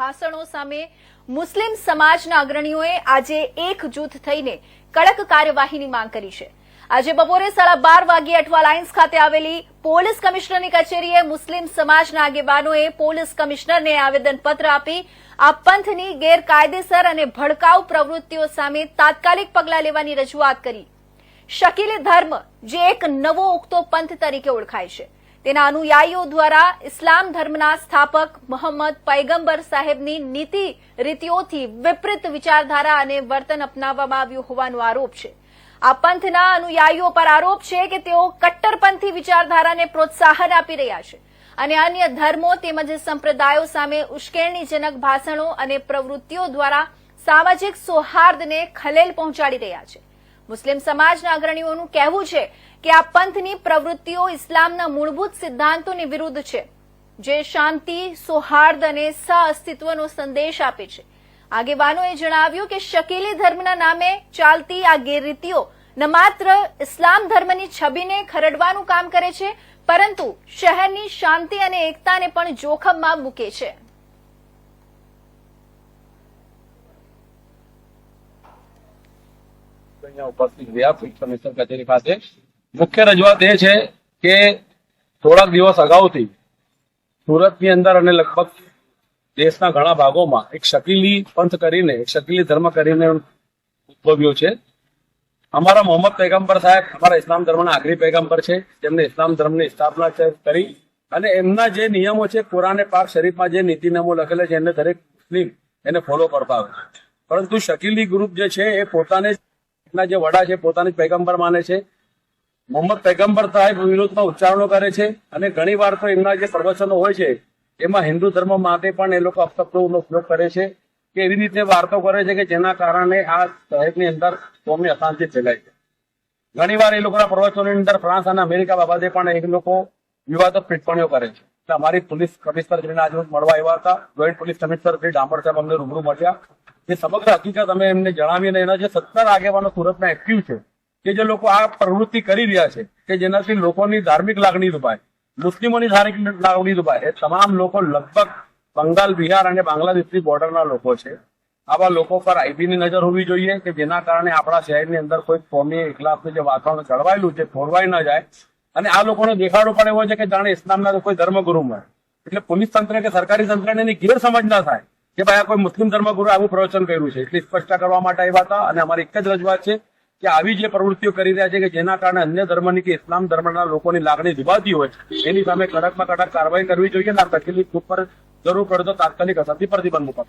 ભાષણો સામે મુસ્લિમ સમાજના અગ્રણીઓએ આજે એક જૂથ થઈને કડક કાર્યવાહીની માંગ કરી છે. આજે બપોરે સાડા બાર વાગ્યે અઠવા લાઇન્સ ખાતે આવેલી પોલીસ કમિશનરની કચેરીએ મુસ્લિમ સમાજના આગેવાનોએ પોલીસ કમિશનરને આવેદનપત્ર આપી આ પંથની ગેરકાયદેસર અને ભડકાઉ પ્રવૃત્તિઓ સામે તાત્કાલિક પગલાં લેવાની રજૂઆત કરી. શકીલે ધર્મ, જે એક નવો ઉગતો પંથ તરીકે ઓળખાય છે. તેના અનુયાયીઓ દ્વારા ઇસ્લામ ધર્મના સ્થાપક મોહમ્મદ પૈગંબર સાહેબની નીતિ રીતિઓથી વિપરીત વિચારધારા અને વર્તન અપનાવવામાં આવ્યું હોવાનો આરોપ છે. આ પંથના અનુયાયીઓ પર આરોપ છે કે તેઓ કટ્ટરપંથી વિચારધારાને પ્રોત્સાહન આપી રહ્યા છે અને અન્ય ધર્મો તેમજ સંપ્રદાયો સામે ઉશ્કેરણીજનક ભાષણો અને પ્રવૃત્તિઓ દ્વારા સામાજિક સૌહાર્દને ખલેલ પહોંચાડી રહ્યા છે. મુસ્લિમ સમાજના અગ્રણીઓનું કહેવું છે કે આ પંથની પ્રવૃત્તિઓ ઇસ્લામના મૂળભૂત સિદ્ધાંતોની વિરુદ્ધ છે, જે શાંતિ, સૌહાર્દ અને સહઅસ્તિત્વનો સંદેશ આપે છે. આગેવાનોએ જણાવ્યું કે શકીલી ધર્મના નામે ચાલતી આ ગેરરીતિઓ ન માત્ર ઇસ્લામ ધર્મની છબીને ખરડવાનું કામ કરે છે, પરંતુ શહેરની શાંતિ અને એકતાને પણ જોખમમાં મૂકે છે. અહીંયા ઉપસ્થિત રહ્યા પોલીસ કમિશનર કચેરી ખાતે મુખ્ય રજૂઆત એ છે કે થોડાક દિવસ અગાઉથી સુરતની અંદર અને લગભગ દેશના ઘણા ભાગોમાં એક શકીલી પંથ કરીને, એક શકીલી ધર્મ કરીને ઉદ્ભવ્યો છે. અમારા મોહમ્મદ પૈગંબર સાહેબ અમારા ઇસ્લામ ધર્મના આખરી પૈગંબર છે. જેમને ઇસ્લામ ધર્મની સ્થાપના કરી અને એમના જે નિયમો છે, કુરાને પાક શરીફમાં જે નીતિ નિયમો લખેલા છે એને દરેક મુસ્લિમ એને ફોલો કરતા હોય પરંતુ શકીલી ગ્રુપ જે છે, એ પોતાને ના જે વડા છે, પોતાને પૈગંબર માને છે. મોહમ્મદ પૈગંબર સાહેબ વિરોધમાં ઉચ્ચારણો કરે છે અને ઘણી વાર તો એમના જે પ્રવચનો હોય છે, એમાં હિન્દુ ધર્મ માટે પણ એ લોકો અપશબ્દોનો ઉપયોગ કરે છે કે એવી રીતે વાર્તો કરે છે કે જેના કારણે આ શહેરની અંદર કોમી અશાંતિ ફેલાય છે. ઘણી વાર એ લોકોના પ્રવચનોની અંદર ફ્રાન્સ અને અમેરિકા બાબતે પણ એ લોકો વિવાદ ટિપ્પણીઓ કરે છે. અમારી પોલીસ કમિશનર મળવા આવ્યા હતા. જોઈન્ટ પોલીસ કમિશનર શ્રી ડામર સાહેબ અમને રૂબરૂ મળ્યા. એ સમગ્ર હકીકત અમે એમને જણાવીને એના જે સત્તર આગેવાનો સુરતના એક્ટિવ છે, કે જે લોકો આ પ્રવૃત્તિ કરી રહ્યા છે, કે જેનાથી લોકોની ધાર્મિક લાગણી દુભાય, મુસ્લિમોની ધાર્મિક લાગણી દુભાય, એ તમામ લોકો લગભગ બંગાળ, બિહાર અને બાંગ્લાદેશની બોર્ડરના લોકો છે. આવા લોકો પર આઈબીની નજર હોવી જોઈએ કે જેના કારણે આપણા શહેરની અંદર કોઈ કોમી ઇખલાફનું જે વાતાવરણ જળવાયેલું છે ફોરવાઈ ન જાય. અને આ લોકોનો દેખાડો પણ એવો છે કે જાણે ઇસ્લામના કોઈ ધર્મગુરુ હોય. એટલે પોલીસ તંત્ર કે સરકારી તંત્રને એની ગેરસમજ ના થાય. કે ભાઈ આ કોઈ મુસ્લિમ ધર્મગુરુ આવું પ્રવચન કર્યું છે. એટલી સ્પષ્ટતા કરવા માટે આવ્યા હતા. અને અમારી એક જ રજૂઆત છે કે આવી જે પ્રવૃત્તિઓ કરી રહ્યા છે કે જેના કારણે અન્ય ધર્મની કે ઇસ્લામ ધર્મના લોકોની લાગણી દુભાતી હોય, એની સામે કડકમાં કડક કાર્યવાહી કરવી જોઈએ અને આ તકલીફ ઉપર જરૂર પડે તો તાત્કાલિક અસરથી પ્રતિબંધ મૂકવા